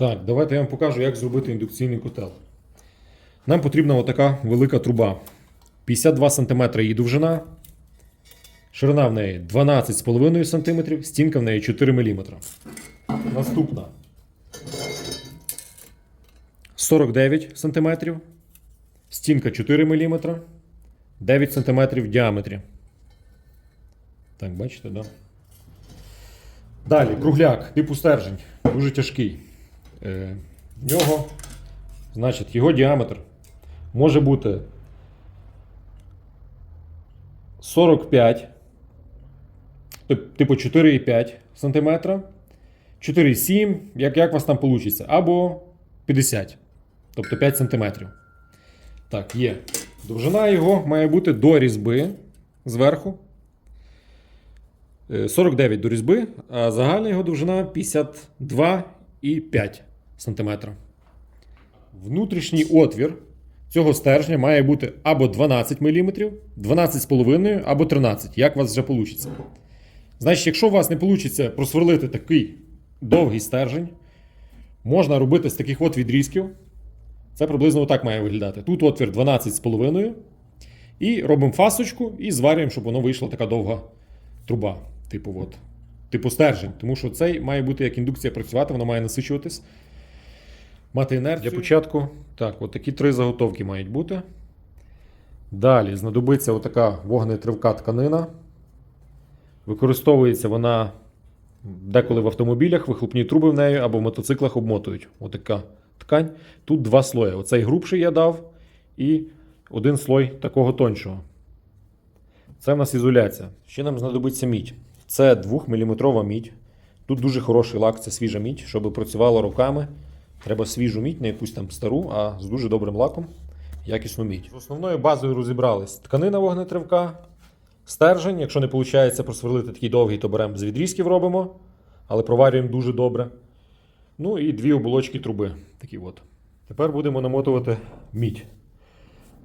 Так, давайте я вам покажу, як зробити індукційний котел. Нам потрібна отака велика труба. 52 см її довжина. Ширина в неї 12,5 см, стінка в неї 4 мм. Наступна 49 см, стінка 4 мм, 9 см в діаметрі. Так, бачите? Да? Далі, кругляк, типу стержень, дуже тяжкий. Е, нього, значить, його діаметр може бути 45, типу 4,5 см, 4,7, як, як у вас там вийде, або 50, тобто 5 см. Так, є. Довжина його має бути до різьби зверху. Е, 49 до різьби, а загальна його довжина 52,5 см. Внутрішній отвір цього стержня має бути або 12 мм, 12,5 або 13, як у вас вже вийде. Значить, якщо у вас не вийде просверлити такий довгий стержень, можна робити з таких от відрізків. Це приблизно так має виглядати. Тут отвір 12,5. І робимо фасочку і зварюємо, щоб воно вийшла така довга труба. Типу, от. Типу стержень. Тому що цей має бути як індукція працювати, воно має насичуватись. Мати інерцію. Для початку, так, от такі три заготовки мають бути. Далі знадобиться отака вогнетривка тканина. Використовується вона деколи в автомобілях, вихлопні труби в неї або в мотоциклах обмотують. Отака ткань. Тут два слої. Оцей грубший я дав, і один слой такого тоншого. Це в нас ізоляція. Ще нам знадобиться мідь. Це 2-мм мідь. Тут дуже хороший лак, це свіжа мідь, щоб працювало руками. Треба свіжу мідь, не якусь там стару, а з дуже добрим лаком. Якісну мідь. З основною базою розібрались. Тканина вогнетривка, стержень. Якщо не виходить просверлити такий довгий, то беремо з відрізків робимо, але проварюємо дуже добре. Ну і дві оболочки труби. Такі от. Тепер будемо намотувати мідь.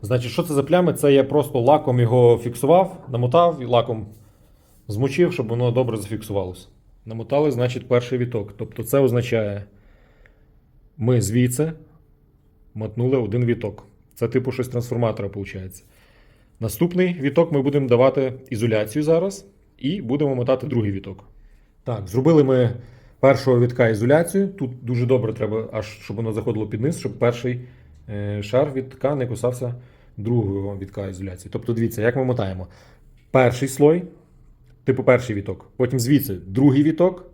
Значить, що це за плями? Це я просто лаком його фіксував, намотав і лаком змочив, щоб воно добре зафіксувалося. Намотали, значить, перший віток. Тобто це означає, ми звідси мотнули один віток. Це типу щось трансформатора, виходить. Наступний віток ми будемо давати ізоляцію зараз і будемо мотати другий віток. Так, зробили ми першого вітка ізоляцію. Тут дуже добре треба, аж щоб воно заходило під низ, щоб перший е, шар вітка не кусався другого вітка ізоляції. Тобто, дивіться, як ми мотаємо. Перший слой, типу перший віток, потім звідси другий віток,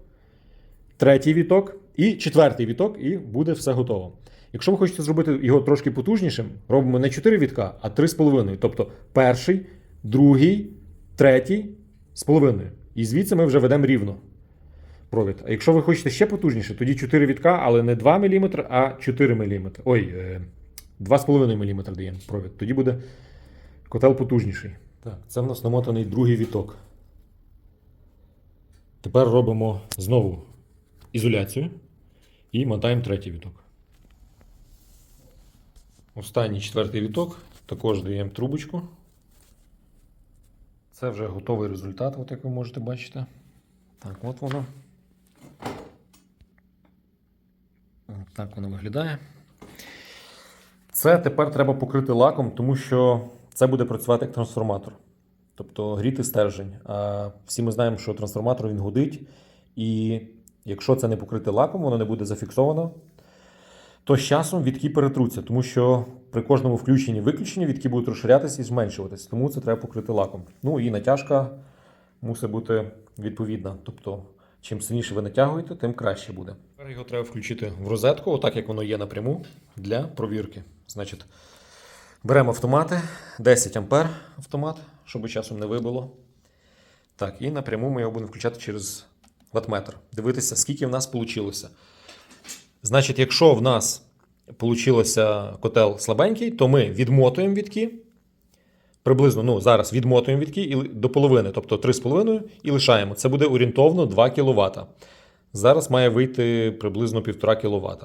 третій віток і четвертий віток, і буде все готово. Якщо ви хочете зробити його трошки потужнішим, робимо не 4 вітка, а 3,5. Тобто перший, другий, третій з половиною. І звідси ми вже ведемо рівно провід. А якщо ви хочете ще потужніше, тоді 4 вітка, але не 2 мм, а 4 мм. Ой, е, 2,5 мм даємо провід. Тоді буде котел потужніший. Так, це в нас намотаний другий віток. Тепер робимо знову ізоляцію і мотаємо третій віток. Останній четвертий віток. Також даємо трубочку. Це вже готовий результат, от як ви можете бачити. Так, от воно. От так воно виглядає. Це тепер треба покрити лаком, тому що це буде працювати як трансформатор. Тобто гріти стержень. А всі ми знаємо, що трансформатор він гудить, і якщо це не покрити лаком, воно не буде зафіксовано, то з часом відки перетруться, тому що при кожному включенні виключенні відки будуть розширятися і зменшуватися. Тому це треба покрити лаком. Ну і натяжка мусить бути відповідна. Тобто, чим сильніше ви натягуєте, тим краще буде. Тепер його треба включити в розетку, отак як воно є напряму, для провірки. Значить, беремо автомати, 10 ампер автомат, щоб часом не вибило. Так, і напряму ми його будемо включати через ватметр. Дивитися, скільки в нас вийшло. Значить, якщо в нас вийшло котел слабенький, то ми відмотуємо відки. Приблизно ну, зараз відмотуємо відки до половини, тобто 3,5 і лишаємо. Це буде орієнтовно 2 кВт. Зараз має вийти приблизно 1,5 кВт.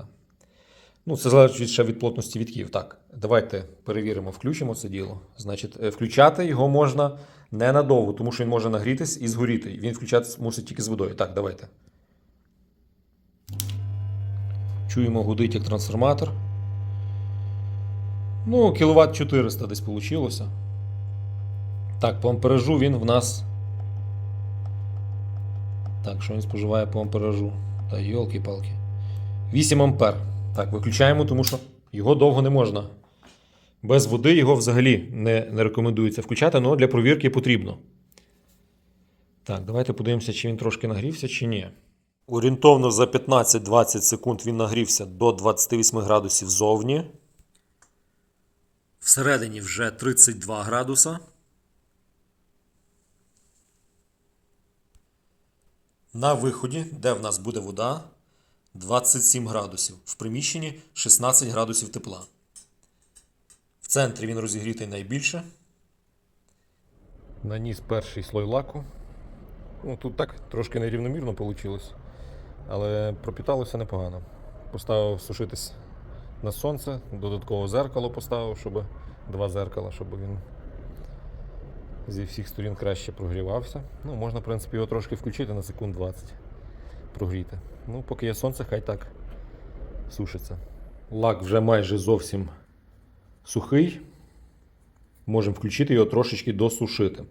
Ну, це залежить ще від плотності відків. Так, давайте перевіримо, включимо це діло. Значить, е, включати його можна ненадовго, тому що він може нагрітись і згоріти. Він включатись мусить тільки з водою. Так, давайте. Чуємо, гудить як трансформатор. Ну, кіловат 400 десь вийшло. Так, по амперажу він в нас. Так, що він споживає по амперажу? Та йолки-палки. 8 ампер. Так, виключаємо, тому що його довго не можна. Без води його взагалі не, не рекомендується включати, але для провірки потрібно. Так, давайте подивимося, чи він трошки нагрівся, чи ні. Орієнтовно за 15-20 секунд він нагрівся до 28 градусів зовні. Всередині вже 32 градуса. На виході, де в нас буде вода, 27 градусів. В приміщенні 16 градусів тепла. В центрі він розігрітий найбільше. Наніс перший слой лаку. Ну, тут так трошки нерівномірно вийшло, але пропіталося непогано. Поставив сушитись на сонце, додатково зеркало поставив, щоб два зеркала, щоб він зі всіх сторін краще прогрівався. Ну, можна, в принципі, його трошки включити на секунд 20 прогріти. Ну, поки є сонце, хай так сушиться. Лак вже майже зовсім сухий. Можемо включити його трошечки досушити.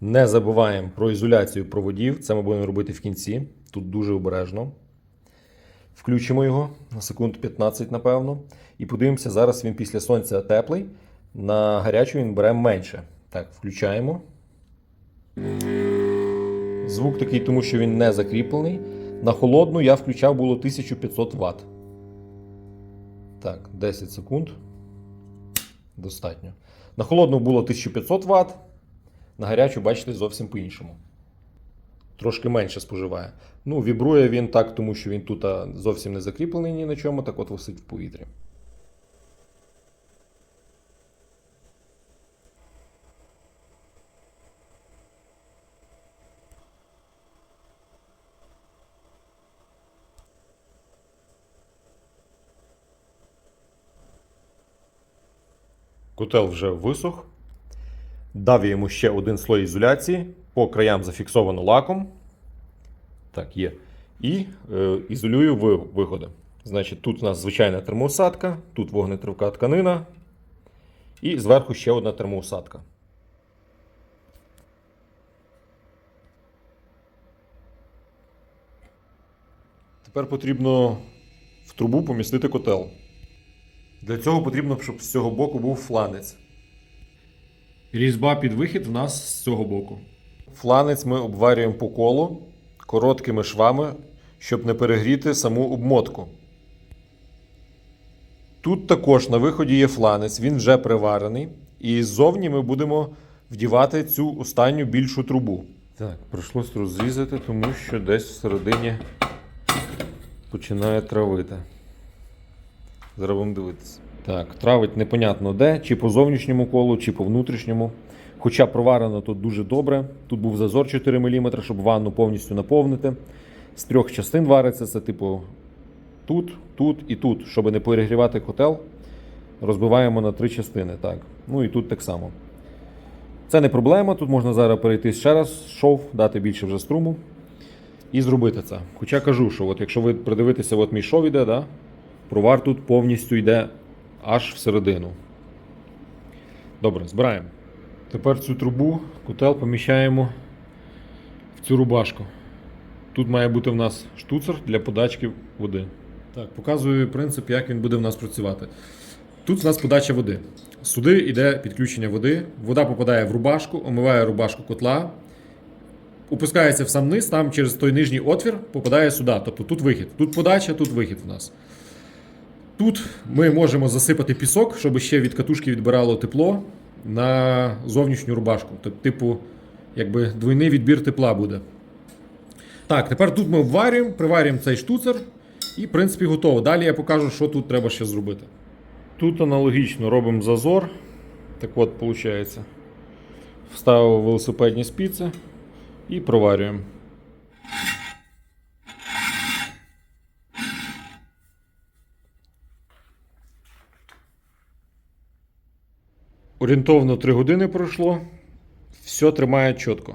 Не забуваємо про ізоляцію проводів. Це ми будемо робити в кінці. Тут дуже обережно. Включимо його на секунд 15, напевно. І подивимося, зараз він після сонця теплий. На гарячу він бере менше. Так, включаємо. Звук такий, тому що він не закріплений. На холодну я включав було 1500 Вт. Так, 10 секунд. Достатньо. На холодну було 1500 Вт. На гарячу, бачите, зовсім по-іншому. Трошки менше споживає. Ну, вібрує він так, тому що він тут зовсім не закріплений ні на чому, так от висить в повітрі. Котел вже висох. Дав я йому ще один слой ізоляції. По краям зафіксовано лаком. Так, є. І е, ізолюю ви- виходи. Значить, тут у нас звичайна термоусадка, тут вогнетривка тканина. І зверху ще одна термоусадка. Тепер потрібно в трубу помістити котел. Для цього потрібно, щоб з цього боку був фланець. Різьба під вихід в нас з цього боку. Фланець ми обварюємо по колу короткими швами, щоб не перегріти саму обмотку. Тут також на виході є фланець, він вже приварений. І ззовні ми будемо вдівати цю останню більшу трубу. Так, прийшлось розрізати, тому що десь всередині починає травити. Будемо дивитися. Так, травить непонятно де, чи по зовнішньому колу, чи по внутрішньому. Хоча проварено тут дуже добре. Тут був зазор 4 мм, щоб ванну повністю наповнити. З трьох частин вариться це, типу, тут, тут і тут. Щоб не перегрівати котел, розбиваємо на три частини. Так. Ну і тут так само. Це не проблема. Тут можна зараз перейти ще раз шов, дати більше вже струму і зробити це. Хоча кажу, що от якщо ви придивитеся, от мій шов іде, да? Провар тут повністю йде аж всередину. Добре, збираємо. Тепер цю трубу, котел поміщаємо в цю рубашку. Тут має бути в нас штуцер для подачки води. Так, показую принцип, як він буде в нас працювати. Тут в нас подача води. Сюди йде підключення води. Вода попадає в рубашку, омиває рубашку котла, опускається в сам низ, там через той нижній отвір попадає сюди. Тобто тут вихід. Тут подача, тут вихід в нас. Тут ми можемо засипати пісок, щоб ще від катушки відбирало тепло на зовнішню рубашку. Тобто, типу, якби двойний відбір тепла буде. Так, тепер тут ми обварюємо, приварюємо цей штуцер і, в принципі, готово. Далі я покажу, що тут треба ще зробити. Тут аналогічно робимо зазор. Так от, виходить. Вставив велосипедні спіці і проварюємо. Орієнтовно 3 години пройшло. Все тримає чітко.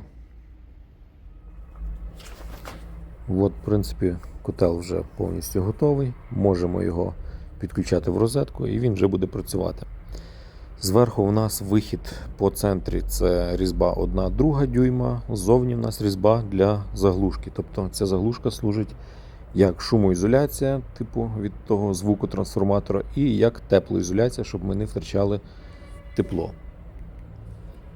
От, в принципі, Котел вже повністю готовий. Можемо його підключати в розетку і він вже буде працювати. Зверху у нас вихід по центрі це різьба 1 друга дюйма. Ззовні у нас різьба для заглушки. Тобто ця заглушка служить як шумоізоляція, типу від того звуку трансформатора, і як теплоізоляція, щоб ми не втрачали тепло.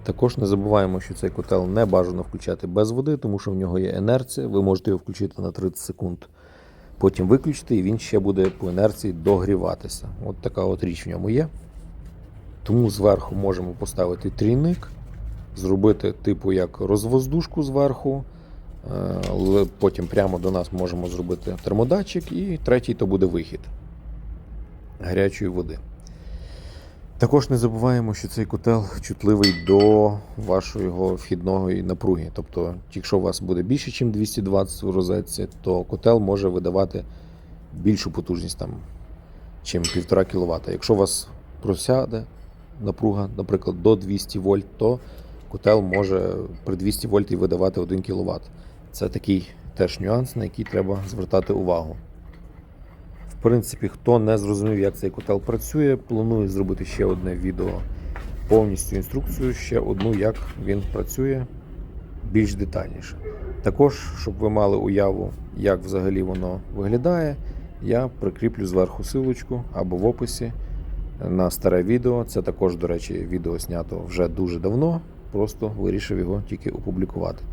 Також не забуваємо, що цей котел не бажано включати без води, тому що в нього є інерція. Ви можете його включити на 30 секунд, потім виключити, і він ще буде по інерції догріватися. От така от річ в ньому є. Тому зверху можемо поставити трійник, зробити типу як розвоздушку зверху. Е, Потім прямо до нас можемо зробити термодатчик, і третій то буде вихід гарячої води. Також не забуваємо, що цей котел чутливий до вашої вхідної напруги. Тобто, якщо у вас буде більше, ніж 220 у розетці, то котел може видавати більшу потужність, там, чим 1,5 кВт. Якщо у вас просяде напруга, наприклад, до 200 вольт, то котел може при 200 вольт і видавати 1 кВт. Це такий теж нюанс, на який треба звертати увагу. В принципі, хто не зрозумів, як цей котел працює, планую зробити ще одне відео повністю інструкцію, ще одну, як він працює більш детальніше. Також, щоб ви мали уяву, як взагалі воно виглядає, я прикріплю зверху силочку або в описі на старе відео. Це також, до речі, відео знято вже дуже давно, просто вирішив його тільки опублікувати.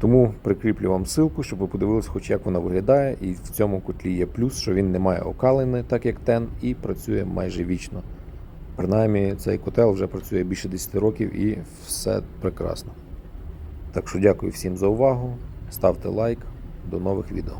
Тому прикріплю вам ссылку, щоб ви подивилися, хоч як вона виглядає. І в цьому котлі є плюс, що він не має окалини, так як тен, і працює майже вічно. Принаймні, цей котел вже працює більше 10 років і все прекрасно. Так що дякую всім за увагу. Ставте лайк. До нових відео.